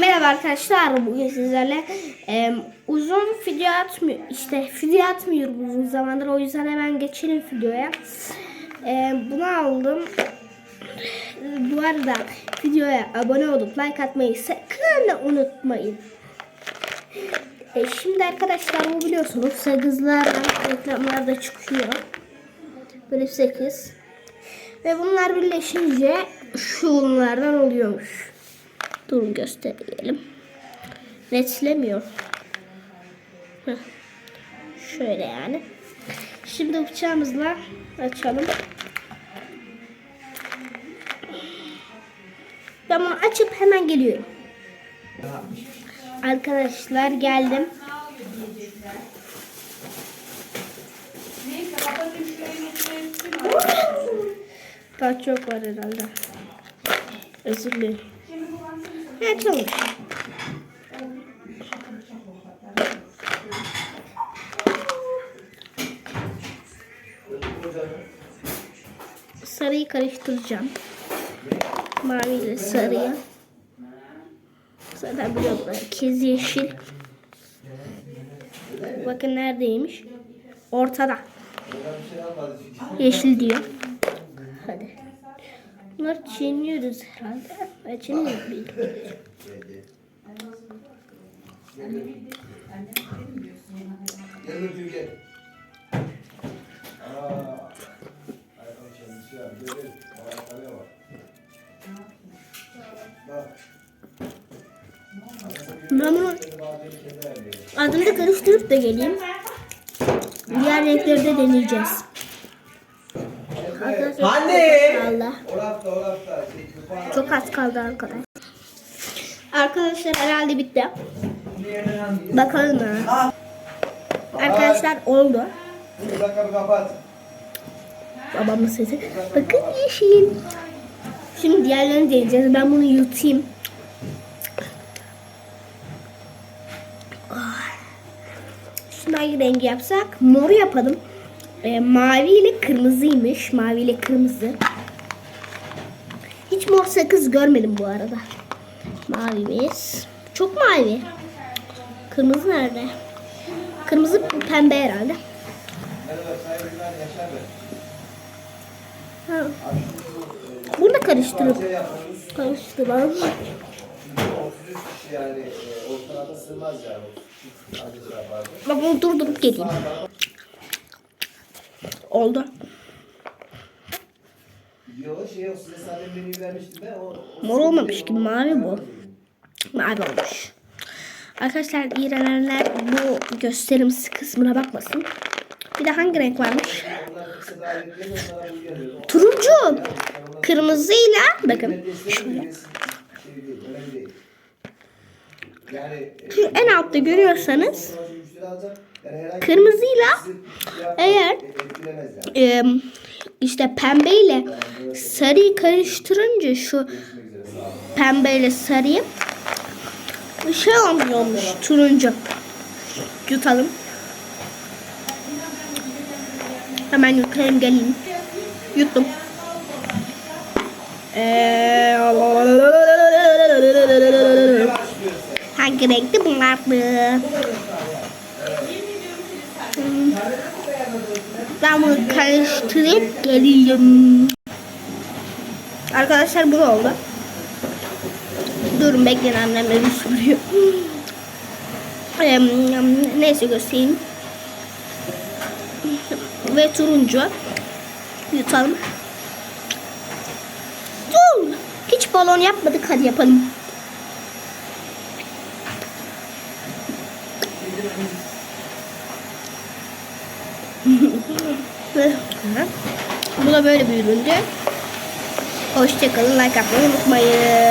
Merhaba arkadaşlar bugün sizlerle e, uzun video atmıyor işte video atmıyorum uzun zamandır o yüzden hemen geçelim videoya. E, bunu aldım. Bu arada videoya abone olup like atmayı sakın unutmayın. E, şimdi arkadaşlar bu biliyorsunuz sakızlardan reklamlarda çıkıyor. Böyle sakız. Ve bunlar birleşince şu bunlardan oluyormuş. Durun gösterelim. Netlemiyor. Şöyle yani. Şimdi bıçağımızla açalım. Bunu açıp hemen geliyorum. Arkadaşlar geldim. Daha çok var herhalde. Özür dilerim. Evet olmuş. Sarıyı karıştıracağım. Mavi ile sarıyı. Zaten biliyorlar. Kez yeşil. Bakın neredeymiş? Ortada. Yeşil diyor. Hadi. Bunları çiğniyoruz herhalde. Ben çiğniyorum bir. Gel öpeyim gel. Aa, ayakkabı çalmış ya. Görün. Ayakkabıya bak. Bak. Ben bunu adını karıştırıp da geleyim. Diğer renkleri de deneyeceğiz. Arkadaşlar, Anne! Şey, Çok az kaldı arkadaşlar. Arkadaşlar herhalde bitti. Bakalım mı? Arkadaşlar oldu. Bir dakika bir kapat. Babamın sesi. Bakın yeşil. Şimdi diğerlerini deneyeceğiz. Ben bunu yutayım. Ah. Şimdi hangi rengi yapsak? Moru yapalım. Ee, mavi ile kırmızıymış. Mavi ile kırmızı. Hiç mor sakız görmedim bu arada. Mavimiz. Çok mavi. Kırmızı nerede? Kırmızı pembe herhalde. Ha. Bunu da karıştırıp karıştıralım. Çünkü 33 kişi yani e, ortalama sığmaz yani. Hadi yapardı. Bak bunu durdurup geleyim. Oldu. Yo şey o size sadece menüyü vermiştim ben. O, o Mor olmamış ki mavi bu. Mavi olmuş. Arkadaşlar iğrenenler bu gösterimsiz kısmına bakmasın. Bir de hangi renk varmış? Turuncu. Kırmızıyla bakın. Şöyle. Şey e, Şu en altta görüyorsanız kırmızıyla eğer e, işte pembeyle sarıyı karıştırınca şu pembeyle sarıyı şey olmuyormuş turuncu. Yutalım. Hemen yutayım geleyim. Yuttum. Ee, hangi renkti bunlardı? Hmm. Ben bunu karıştırıp geleyim. Arkadaşlar bu oldu. Durun bekleyin annemle bir soruyor. Em, Neyse göstereyim. Ve turuncu. Yutalım. Dur. Hiç balon yapmadık. Hadi yapalım. Bu da böyle bir üründü. Hoşçakalın. Like atmayı unutmayın.